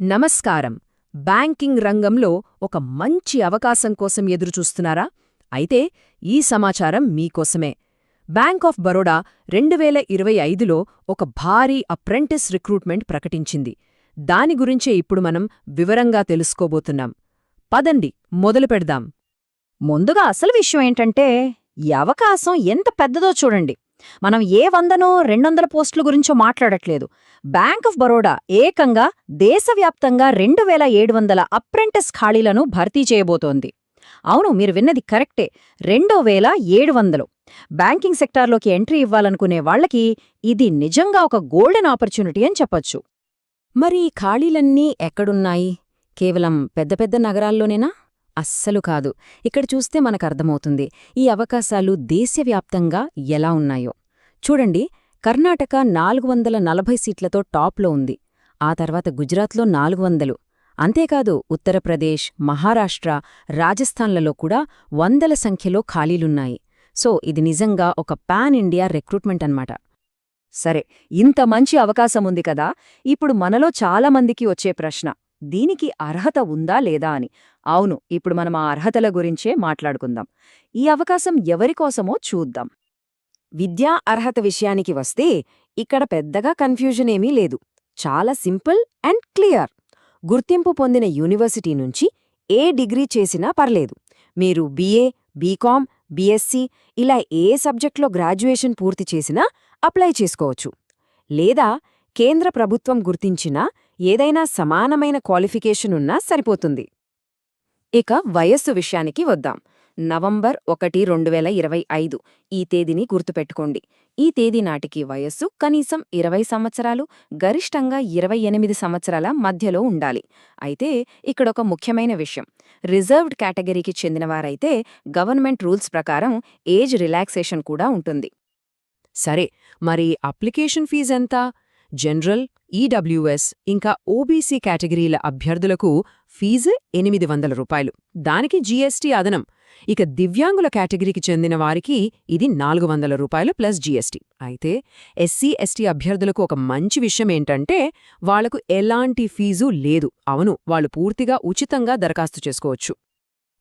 నమస్కారం. బ్యాంకింగ్ రంగంలో ఒక మంచి అవకాశం కోసం ఎదురుచూస్తున్నారా? అయితే ఈ సమాచారం మీకోసమే. బ్యాంక్ ఆఫ్ బరోడా రెండు వేల ఇరవై ఐదులో ఒక భారీ అప్రెంటిస్ రిక్రూట్మెంట్ ప్రకటించింది. దాని గురించే ఇప్పుడు మనం వివరంగా తెలుసుకోబోతున్నాం. పదండి మొదలు పెడదాం. ముందుగా అసలు విషయం ఏంటంటే ఈ అవకాశం ఎంత పెద్దదో చూడండి. మనం ఏ వందనో రెండొందల పోస్టుల గురించో మాట్లాడట్లేదు. బ్యాంక్ ఆఫ్ బరోడా ఏకంగా దేశవ్యాప్తంగా రెండు వేల ఏడు వందల అప్రెంటిస్ ఖాళీలను భర్తీ చేయబోతోంది. అవును మీరు విన్నది కరెక్టే. రెండో వేల ఏడు వందలు బ్యాంకింగ్ సెక్టార్లోకి ఎంట్రీ ఇవ్వాలనుకునే వాళ్ళకి ఇది నిజంగా ఒక గోల్డెన్ ఆపర్చునిటీ అని చెప్పొచ్చు. మరి ఈ ఖాళీలన్నీ ఎక్కడున్నాయి? కేవలం పెద్ద పెద్ద నగరాల్లోనేనా? అస్సలు కాదు. ఇక్కడ చూస్తే మనకర్థమవుతుంది ఈ అవకాశాలు దేశవ్యాప్తంగా ఎలా ఉన్నాయో. చూడండి కర్ణాటక నాలుగు వందల నలభై సీట్లతో టాప్లో ఉంది. ఆ తర్వాత గుజరాత్లో నాలుగు వందలు. అంతేకాదు ఉత్తరప్రదేశ్ మహారాష్ట్ర రాజస్థాన్లలో కూడా వందల సంఖ్యలో ఖాళీలున్నాయి. సో ఇది నిజంగా ఒక పాన్ ఇండియా రిక్రూట్మెంట్ అన్నమాట. సరే ఇంత మంచి అవకాశం ఉంది కదా? ఇప్పుడు మనలో చాలామందికి వచ్చే ప్రశ్న దీనికి అర్హత ఉందా లేదా అని. అవును ఇప్పుడు మనం ఆ అర్హతల గురించే మాట్లాడుకుందాం. ఈ అవకాశం ఎవరికోసమో చూద్దాం. విద్యా అర్హత విషయానికి వస్తే ఇక్కడ పెద్దగా కన్ఫ్యూజన్ ఏమీ లేదు. చాలా సింపుల్ అండ్ క్లియర్. గుర్తింపు పొందిన యూనివర్సిటీ నుంచి ఏ డిగ్రీ చేసినా పర్లేదు. మీరు బీఏ బీకాం బీఎస్సీ ఇలా ఏ సబ్జెక్ట్లో గ్రాడ్యుయేషన్ పూర్తి చేసినా అప్లై చేసుకోవచ్చు. లేదా కేంద్ర ప్రభుత్వం గుర్తించిన ఏదైనా సమానమైన క్వాలిఫికేషన్ ఉన్నా సరిపోతుంది. ఇక వయస్సు విషయానికి వద్దాం. నవంబర్ ఒకటి రెండు వేల ఇరవై ఐదు. ఈ తేదీని గుర్తుపెట్టుకోండి. ఈ తేదీ నాటికి వయస్సు కనీసం ఇరవై సంవత్సరాలు గరిష్టంగా ఇరవై ఎనిమిది సంవత్సరాల మధ్యలో ఉండాలి. అయితే ఇక్కడొక ముఖ్యమైన విషయం. రిజర్వ్డ్ కేటగిరీకి చెందినవారైతే గవర్నమెంట్ రూల్స్ ప్రకారం ఏజ్ రిలాక్సేషన్ కూడా ఉంటుంది. సరే మరి అప్లికేషన్ ఫీజెంత జనరల్ ఈడబ్ల్యూఎస్ ఇంకా ఓబీసీ కేటగిరీల అభ్యర్థులకు ఫీజు ఎనిమిది వందల రూపాయలు. దానికి జీఎస్టీ అదనం. ఇక దివ్యాంగుల కేటగిరీకి చెందిన వారికి ఇది నాలుగు వందల రూపాయలు ప్లస్ జీఎస్టీ. అయితే ఎస్సీ ఎస్టీ అభ్యర్థులకు ఒక మంచి విషయం ఏంటంటే వాళ్ళకు ఎలాంటి ఫీజు లేదు. అవును వాళ్ళు పూర్తిగా ఉచితంగా దరఖాస్తు చేసుకోవచ్చు.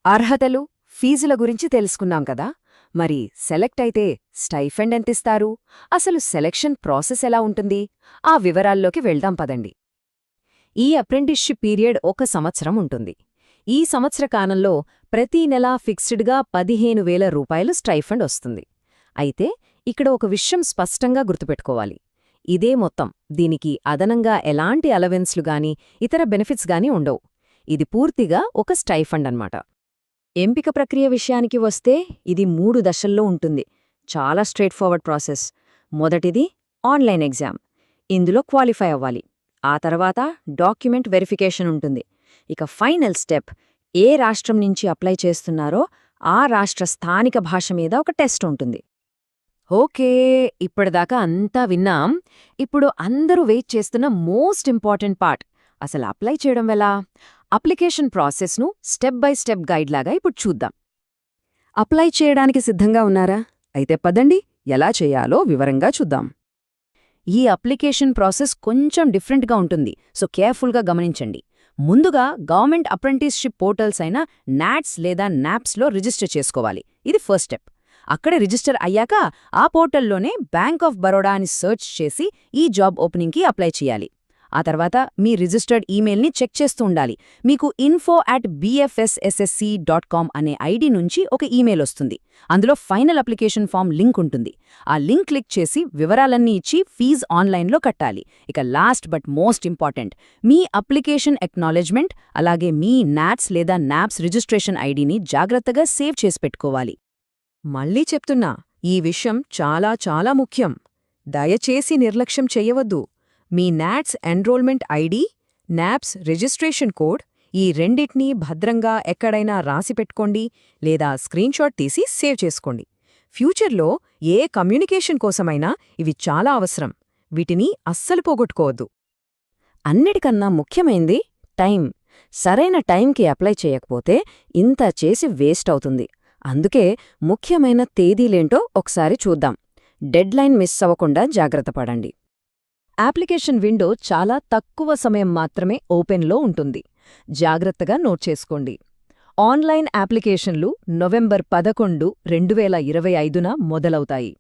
అర్హతలు ఫీజుల గురించి తెలుసుకున్నాం కదా? మరి సెలెక్ట్ అయితే స్టైఫెండ్ ఎంతిస్తారు? అసలు సెలెక్షన్ ప్రాసెస్ ఎలా ఉంటుంది? ఆ వివరాల్లోకి వెళ్దాం పదండి. ఈ అప్రెంటిస్షిప్ పీరియడ్ ఒక సంవత్సరం ఉంటుంది. ఈ సంవత్సర కాలంలో ప్రతీ నెలా ఫిక్స్డ్గా పదిహేను వేల రూపాయలు స్టైఫండ్ వస్తుంది. అయితే ఇక్కడ ఒక విషయం స్పష్టంగా గుర్తుపెట్టుకోవాలి. ఇదే మొత్తం. దీనికి అదనంగా ఎలాంటి అలవెన్స్లు గాని ఇతర బెనిఫిట్స్ గాని ఉండవు. ఇది పూర్తిగా ఒక స్టైఫండ్ అన్నమాట. ఎంపిక ప్రక్రియ విషయానికి వస్తే ఇది మూడు దశల్లో ఉంటుంది. చాలా స్ట్రేట్ ఫార్వర్డ్ ప్రాసెస్ మొదటిది ఆన్లైన్ ఎగ్జామ్ ఇందులో క్వాలిఫై అవ్వాలి. ఆ తర్వాత డాక్యుమెంట్ వెరిఫికేషన్ ఉంటుంది. ఇక ఫైనల్ స్టెప్ ఏ రాష్ట్రం నుంచి అప్లై చేస్తున్నారో ఆ రాష్ట్ర స్థానిక భాష మీద ఒక టెస్ట్ ఉంటుంది. ఓకే ఇప్పటిదాకా అంతా విన్నాం. ఇప్పుడు అందరూ వెయిట్ చేస్తున్న మోస్ట్ ఇంపార్టెంట్ పార్ట్ అసలు అప్లై చేయడం ఎలా? అప్లికేషన్ ప్రాసెస్ను స్టెప్ బై స్టెప్ గైడ్లాగా ఇప్పుడు చూద్దాం. అప్లై చేయడానికి సిద్ధంగా ఉన్నారా? అయితే పదండి ఎలా చేయాలో వివరంగా చూద్దాం. ఈ అప్లికేషన్ ప్రాసెస్ కొంచెం డిఫరెంట్గా ఉంటుంది సో కేర్ఫుల్గా గమనించండి. ముందుగా గవర్నమెంట్ అప్రెంటిస్షిప్ పోర్టల్స్ అయిన నాట్స్ లేదా నాప్స్లో రిజిస్టర్ చేసుకోవాలి. ఇది ఫస్ట్ స్టెప్. అక్కడే రిజిస్టర్ అయ్యాక ఆ పోర్టల్లోనే బ్యాంక్ ఆఫ్ బరోడా అని సెర్చ్ చేసి ఈ జాబ్ ఓపెనింగ్కి అప్లై చేయాలి. ఆ తర్వాత మీ రిజిస్టర్డ్ ఈమెయిల్ని చెక్ చేస్తూ ఉండాలి. మీకు info at BFSSSC dot com అనే ఐడి నుంచి ఒక ఈమెయిల్ వస్తుంది. అందులో ఫైనల్ అప్లికేషన్ ఫామ్ లింక్ ఉంటుంది. ఆ లింక్ క్లిక్ చేసి వివరాలన్నీ ఇచ్చి ఫీజ్ ఆన్లైన్లో కట్టాలి. ఇక లాస్ట్ బట్ మోస్ట్ ఇంపార్టెంట్ మీ అప్లికేషన్ ఎక్నాలెడ్జ్మెంట్ అలాగే మీ నాట్స్ లేదా నాప్స్ రిజిస్ట్రేషన్ ఐడిని జాగ్రత్తగా సేవ్ చేసి పెట్టుకోవాలి. మళ్ళీ చెప్తున్నా ఈ విషయం చాలా చాలా ముఖ్యం. దయచేసి నిర్లక్ష్యం చెయ్యవద్దు మీ NATS enrolment ID NAPS registration code ఈ రెండిట్నీ భద్రంగా ఎక్కడైనా రాసిపెట్టుకోండి లేదా స్క్రీన్షాట్ తీసి సేవ్ చేసుకోండి. ఫ్యూచర్లో ఏ కమ్యూనికేషన్ కోసమైనా ఇవి చాలా అవసరం. వీటిని అస్సలు పోగొట్టుకోవద్దు. అన్నిటికన్నా ముఖ్యమైంది టైం. సరైన టైంకి అప్లై చేయకపోతే ఇంత చేసి వేస్ట్ అవుతుంది. అందుకే ముఖ్యమైన తేదీలేంటో ఒకసారి చూద్దాం. డెడ్లైన్ మిస్ అవ్వకుండా జాగ్రత్త పడండి. అప్లికేషన్ విండో చాలా తక్కువ సమయం మాత్రమే ఓపెన్లో ఉంటుంది. జాగ్రత్తగా నోట్ చేసుకోండి. ఆన్లైన్ అప్లికేషన్లు నవంబర్ పదకొండు రెండు వేల ఇరవై ఐదున మొదలవుతాయి.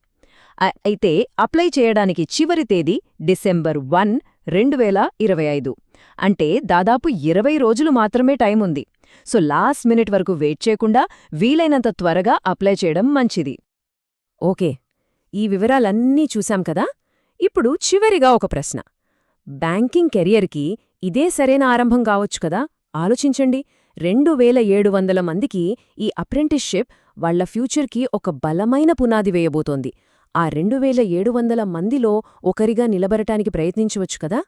అయితే అప్లై చేయడానికి చివరి తేదీ డిసెంబర్ వన్ రెండు వేల ఇరవై ఐదు. అంటే దాదాపు ఇరవై రోజులు మాత్రమే టైం ఉంది. సో లాస్ట్ మినిట్ వరకు వెయిట్ చేయకుండా వీలైనంత త్వరగా అప్లై చేయడం మంచిది. ఓకే. ఈ వివరాలన్నీ చూశాం కదా? ఇప్పుడు చివరిగా ఒక ప్రశ్న. బ్యాంకింగ్ కెరియర్కి ఇదే సరైన ఆరంభం కావచ్చు కదా? ఆలోచించండి. రెండు వేల ఏడు వందల మందికి ఈ అప్రెంటిస్షిప్ వాళ్ళ ఫ్యూచర్కి ఒక బలమైన పునాది వేయబోతోంది. ఆ రెండు వేల ఏడు వందల మందిలో ఒకరిగా నిలబడటానికి ప్రయత్నించవచ్చు కదా?